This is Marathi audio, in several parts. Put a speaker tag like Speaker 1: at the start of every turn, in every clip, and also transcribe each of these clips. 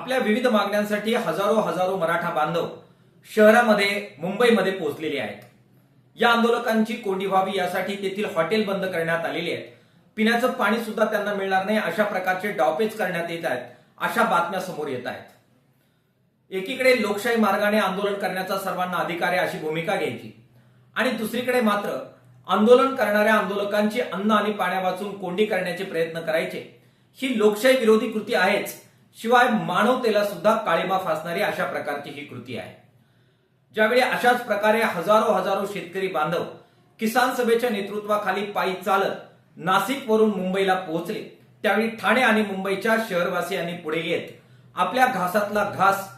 Speaker 1: आपल्या विविध मागण्यांसाठी हजारो हजारो मराठा बांधव शहरामध्ये मुंबईमध्ये पोहोचलेले आहेत. या आंदोलकांची कोंडी व्हावी यासाठी तेथील हॉटेल बंद करण्यात आलेली आहेत. पिण्याचं पाणी सुद्धा त्यांना मिळणार नाही अशा प्रकारचे डावपेच करण्यात येत आहेत अशा बातम्या समोर येत आहेत. एकीकडे लोकशाही मार्गाने आंदोलन करण्याचा सर्वांना अधिकार आहे अशी भूमिका घ्यायची. आणि दुसरीकडे मात्र आंदोलन करणाऱ्या आंदोलकांची अन्न आणि पाण्या वाचून कोंडी करण्याचे प्रयत्न करायचे. ही लोकशाही विरोधी कृती आहेच शिवाय मानवतेला सुद्धा काळीमा फासणारी अशा प्रकारची ही कृती आहे. ज्यावेळी अशाच प्रकारे हजारो हजारो शेतकरी बांधव किसान सभेच्या नेतृत्वाखाली पायी चालत नाशिक वरून मुंबईला पोहोचले त्यावेळी ठाणे आणि मुंबईच्या शहरवासियांनी पुढे येत आपल्या घासातला घास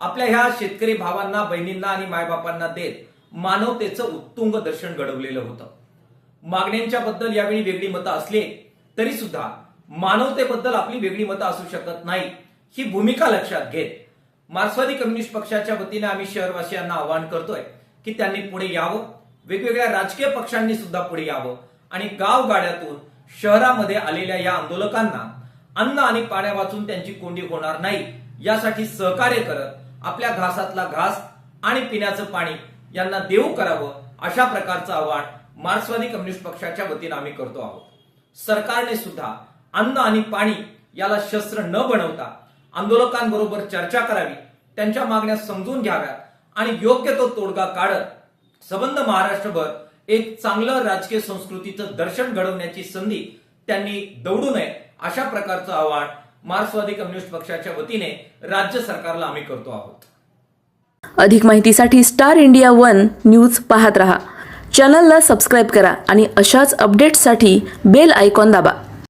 Speaker 1: आपल्या ह्या शेतकरी भावांना बहिणींना आणि मायबापांना देत मानवतेचं उत्तुंग दर्शन घडवलेलं होतं. मागण्यांच्या बद्दल यावेळी वेगळी मतं असली तरी सुद्धा मानवतेबद्दल आपली वेगळी मतं असू शकत नाही ही भूमिका लक्षात घेत. मार्क्सवादी कम्युनिस्ट पक्षाच्या वतीने आम्ही शहरवासियांना आवाहन करतोय की त्यांनी पुढे यावं वेगवेगळ्या राजकीय पक्षांनी सुद्धा पुढे यावं आणि गाव गाड्यातून शहरामध्ये आलेल्या या आंदोलकांना अन्न आणि पाण्या वाचून त्यांची कोंडी होणार नाही यासाठी सहकार्य करत आपल्या घासातला घास आणि पिण्याचं पाणी यांना देऊ करावं अशा प्रकारचं आवाहन मार्क्सवादी कम्युनिस्ट पक्षाच्या वतीनं आम्ही करतो आहोत. सरकारने सुद्धा अन्न आणि पाणी याला शस्त्र न बनवता आंदोलकांबरोबर चर्चा करावी त्यांच्या मागण्या समजून घ्याव्यात आणि योग्य तो तोडगा काढत संबंध महाराष्ट्रभर एक चांगलं राजकीय संस्कृतीचं दर्शन घडवण्याची संधी त्यांनी दौडू नये अशा प्रकारचं आवाहन मार्क्सवादी कम्युनिस्ट पक्षाच्या वतीने राज्य सरकारला आम्ही करतो आहोत.
Speaker 2: अधिक माहितीसाठी स्टार इंडिया वन न्यूज पाहत रहा. चॅनलला सबस्क्राईब करा आणि अशाच अपडेट्ससाठी बेल आयकॉन दाबा.